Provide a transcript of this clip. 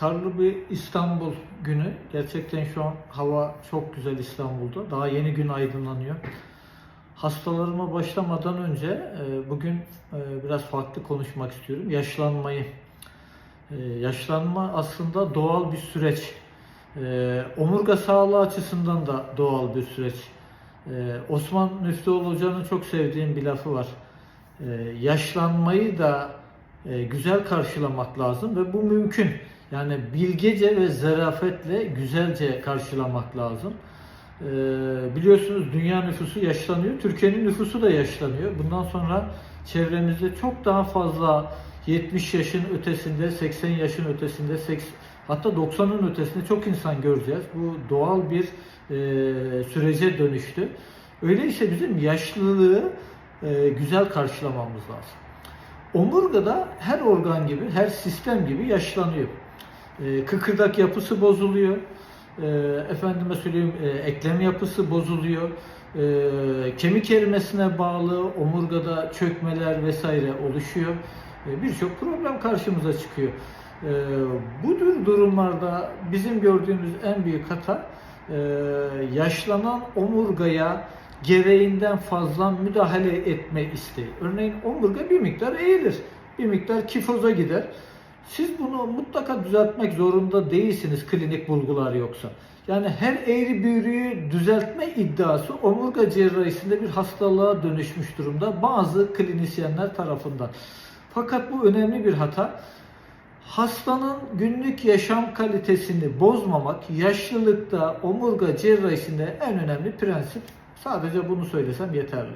Karlı bir İstanbul günü. Gerçekten şu an hava çok güzel İstanbul'da. Daha yeni gün aydınlanıyor. Hastalarıma başlamadan önce e, bugün e, biraz farklı konuşmak istiyorum. Yaşlanmayı. E, Yaşlanma aslında doğal bir süreç. Omurga sağlığı açısından da doğal bir süreç. Osman Müftüoğlu Hoca'nın çok sevdiğim bir lafı var. Yaşlanmayı da güzel karşılamak lazım ve bu mümkün. Yani bilgece ve zarafetle güzelce karşılamak lazım. Ee, biliyorsunuz dünya nüfusu yaşlanıyor, Türkiye'nin nüfusu da yaşlanıyor. Bundan sonra çevremizde çok daha fazla 70 yaşın ötesinde, 80 yaşın ötesinde, 80, hatta 90'ın ötesinde çok insan göreceğiz. Bu doğal bir e, sürece dönüştü. Öyleyse bizim yaşlılığı e, güzel karşılamamız lazım. Omurgada her organ gibi, her sistem gibi yaşlanıyor. E, kıkırdak yapısı bozuluyor. E, efendime söyleyeyim e, eklem yapısı bozuluyor. E, kemik erimesine bağlı omurgada çökmeler vesaire oluşuyor. E, Birçok problem karşımıza çıkıyor. E, bu tür durumlarda bizim gördüğümüz en büyük hata e, yaşlanan omurgaya gereğinden fazla müdahale etme isteği. Örneğin omurga bir miktar eğilir, bir miktar kifoza gider. Siz bunu mutlaka düzeltmek zorunda değilsiniz klinik bulgular yoksa. Yani her eğri büğrüyü düzeltme iddiası omurga cerrahisinde bir hastalığa dönüşmüş durumda bazı klinisyenler tarafından. Fakat bu önemli bir hata. Hastanın günlük yaşam kalitesini bozmamak yaşlılıkta omurga cerrahisinde en önemli prensip. Sadece bunu söylesem yeterli.